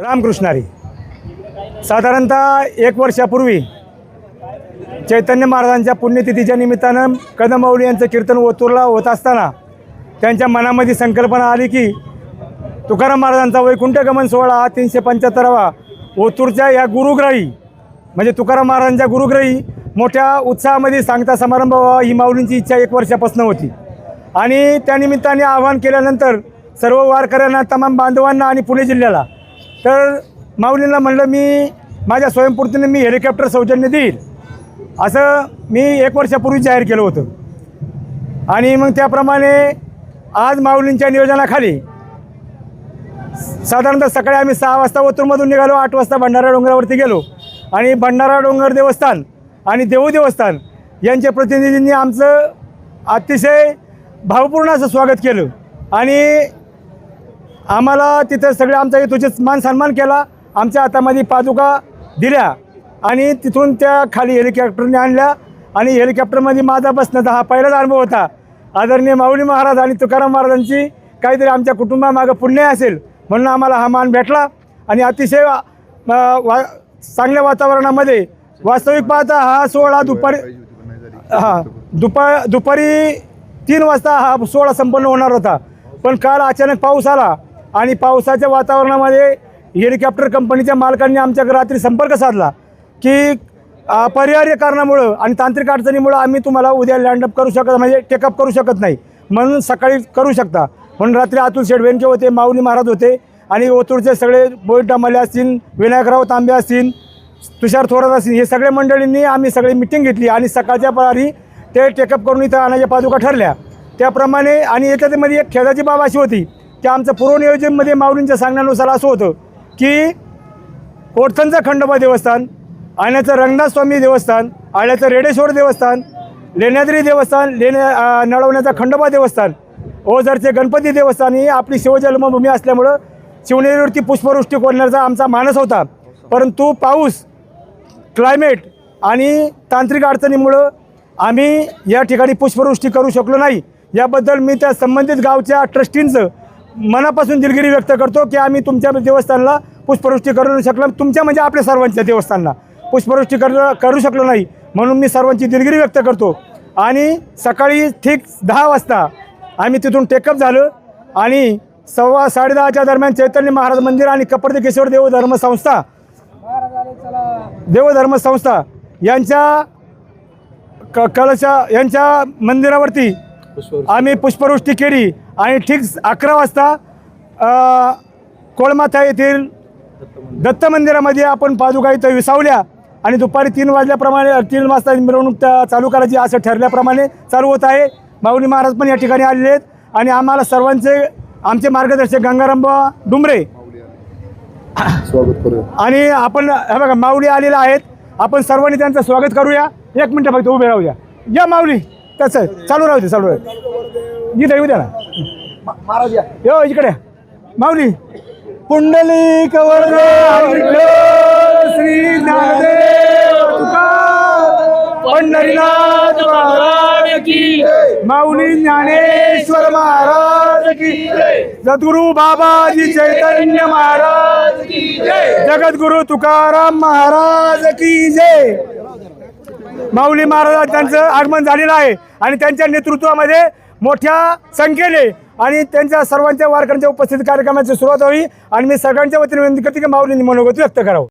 रामकृष्णारी. साधारणतः एक वर्षापूर्वी चैतन्य महाराजांच्या पुण्यतिथीच्या निमित्तानं कदमौली यांचं कीर्तन ओतूरला होत असताना त्यांच्या मनामध्ये संकल्पना आली की तुकाराम महाराजांचा वैकुंठगमन सोहळा हा तीनशे पंच्याहत्तरावा ओतूरच्या या गुरुग्रही म्हणजे तुकाराम महाराजांच्या गुरुग्रही मोठ्या उत्साहामध्ये सांगता समारंभ व्हावा ही माऊलींची इच्छा एक वर्षापासून होती. आणि त्यानिमित्ताने आवाहन केल्यानंतर सर्व वारकऱ्यांना तमाम बांधवांना आणि पुणे जिल्ह्याला तर माऊलींना म्हणलं मी माझ्या स्वयंपूर्तीने मी हेलिकॉप्टर सौजन्य देईल. असं मी एक वर्षापूर्वी जाहीर केलं होतं. आणि मग त्याप्रमाणे आज माऊलींच्या नियोजनाखाली साधारणतः सकाळी आम्ही सहा वाजता ओतूरमधून निघालो आठ वाजता भंडारा डोंगरावरती गेलो. आणि भंडारा डोंगर देवस्थान आणि देऊ देवस्थान यांच्या प्रतिनिधींनी आमचं अतिशय भावपूर्ण असं स्वागत केलं. आणि आम्हाला तिथं सगळे आमचा यथोचित मान सन्मान केला. आमच्या हातामध्ये पादुका दिल्या आणि तिथून त्या खाली हेलिकॉप्टरने आणल्या आणि हेलिकॉप्टरमध्ये माझा बसण्याचा हा पहिलाच अनुभव होता. आदरणीय माऊली महाराज आणि तुकाराम महाराजांची काहीतरी आमच्या कुटुंबामागं पुण्य असेल म्हणून आम्हाला हा मान भेटला. आणि अतिशय वा चांगल्या वातावरणामध्ये वास्तविक पाहता हा सोहळा दुपारी हां दुपा दुपारी तीन वाजता हा सोहळा संपन्न होणार होता. पण काल अचानक पाऊस आला आणि पावसाच्या वातावरणामध्ये हेलिकॉप्टर कंपनीच्या मालकांनी आमच्याकडे रात्री संपर्क साधला की अपरिहार्य कारणामुळं आणि तांत्रिक अडचणीमुळं आम्ही तुम्हाला उद्या लँडअप करू शकत म्हणजे टेकअप करू शकत नाही. म्हणून सकाळी करू शकता. म्हणून रात्री अतुल शेडवेंके होते माऊली महाराज होते आणि ओतूरचे सगळे बोईट डमाले असतील विनायकराव तांबे असतील तुषार थोरात असतील हे सगळे मंडळींनी आम्ही सगळी मिटिंग घेतली आणि सकाळच्या परारी ते टेकअप करून इथं आणायच्या पादुका ठरल्या. त्याप्रमाणे आणि याच्यामध्ये एक खेळाची बाब अशी होती की आमचं पूर्वनियोजनमध्ये माऊलींच्या सांगण्यानुसार असं होतं की कोठथनचं खंडोबा देवस्थान आण्याचं रंगनाथ स्वामी देवस्थान आळ्याचं रेडेश्वर देवस्थान लेण्याद्री देवस्थान लेण्या नळवण्याचं खंडोबा देवस्थान ओझरचे गणपती देवस्थान ही आपली शिवजन्मभूमी असल्यामुळं शिवनेरीवरती पुष्पवृष्टी कोरण्याचा आमचा मानस होता. परंतु पाऊस क्लायमेट आणि तांत्रिक अडचणीमुळं आम्ही या ठिकाणी पुष्पवृष्टी करू शकलो नाही. याबद्दल मी त्या संबंधित गावच्या ट्रस्टींचं मनापासून दिलगिरी व्यक्त करतो की आम्ही तुमच्या देवस्थानला पुष्पवृष्टी करू शकलो. तुमच्या म्हणजे आपल्या सर्वांच्या देवस्थानला. पुष्पवृष्टी कर करू शकलो नाही. म्हणून मी सर्वांची दिलगिरी व्यक्त करतो. आणि सकाळी ठीक दहा वाजता आम्ही तिथून टेकअप झालं आणि सव्वा साडेदहाच्या दरम्यान चैतन्य महाराज मंदिर आणि कपर्दे देवधर्म संस्था देवधर्म संस्था यांच्या क कलशा यांच्या मंदिरावरती आम्ही पुष्पवृष्टी केली आणि ठीक अकरा वाजता कोळमाथा येथील दत्त मंदिरामध्ये आपण पादुका इथं विसावल्या आणि दुपारी तीन वाजल्याप्रमाणे तीन वाजता मिरवणूक चालू करायची असं ठरल्याप्रमाणे चालू होत आहे. माऊली महाराज पण या ठिकाणी आलेले आहेत आणि आम्हाला सर्वांचे आमचे मार्गदर्शक गंगारामबा डुमरे स्वागत आणि आपण हे बघा माऊली आलेल्या आहेत. आपण सर्वांनी त्यांचं स्वागत करूया. एक मिनटं फक्त उभे राहू द्या या माऊली. तसं आहे. चालू राहू दे चालू राहू इथे येऊ द्या ना. महाराज या यो इकडे. माऊली. पुंडली कवर श्री ज्ञानदेव पंढरीनाथ महाराज की माऊली ज्ञानेश्वर महाराज की सद्गुरु बाबाजी चैतन्य महाराज की जगद्गुरु तुकाराम महाराज की जय. माऊली महाराज त्यांचं आगमन झालेलं आहे आणि त्यांच्या नेतृत्वामध्ये मोठ्या संख्येने आणि त्यांच्या सर्वांच्या वारकऱ्यांच्या उपस्थित कार्यक्रमाची सुरुवात व्हावी. आणि मी सगळ्यांच्या वतीने विनंती करते की माऊलींनी मनोगत व्यक्त करावं.